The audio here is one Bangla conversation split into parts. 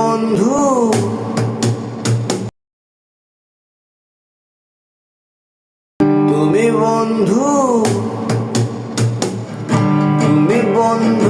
বন্ধু। তুমি বন্ধু। তুমি বন্ধু।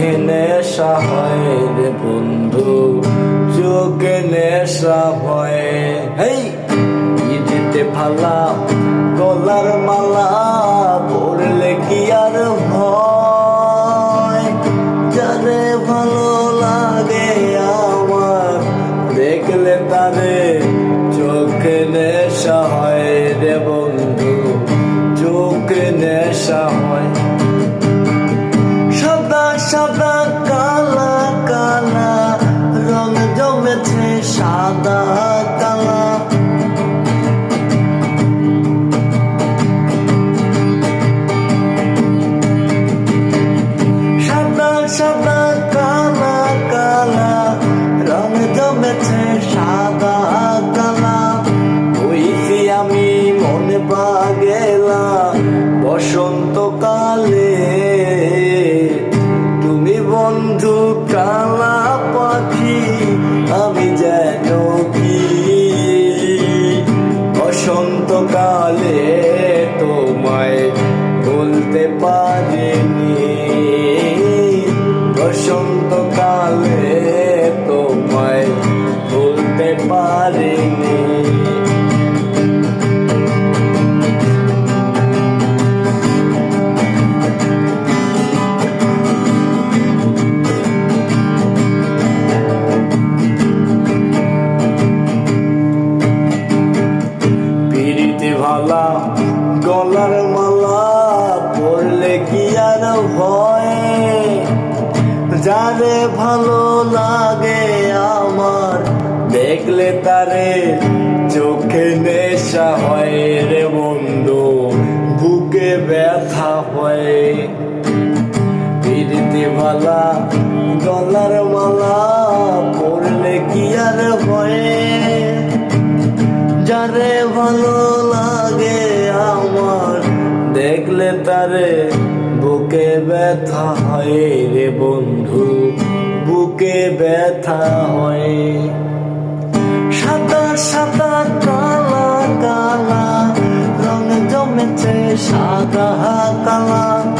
চোখে নেশা হয় রে বন্ধু, চোখে নেশা হয়। হেই! ইদিতে ফালা, গলার মালা, পড়লে কি আর হয় যারে ভালো লাগে আমার, দেখলে তারে চোখে নেশা হয় রে বন্ধু, চোখে নেশা হয়। পাগেলা বসন্তকালে। তুমি বন্ধু কালা পাখি আমি যেন কি? বসন্তকালে তোমায় বলতে পারিনি। গলার মালা পড়লে কি আর ভয় যারে ভালো লাগে আমার, দেখলে তারে চোখে নেশা হয় রে বন্ধু, বুকে ব্যথা হয়। পিড়িতে ভালা গলার মালা পড়লে কি আর হয়? যারে ভালো তারে বুকে ব্যথা হয় রে বন্ধু, বুকে ব্যথা হয়। সাদা সাদা, কালা কালা, রং জমেছে সাদা, কালা।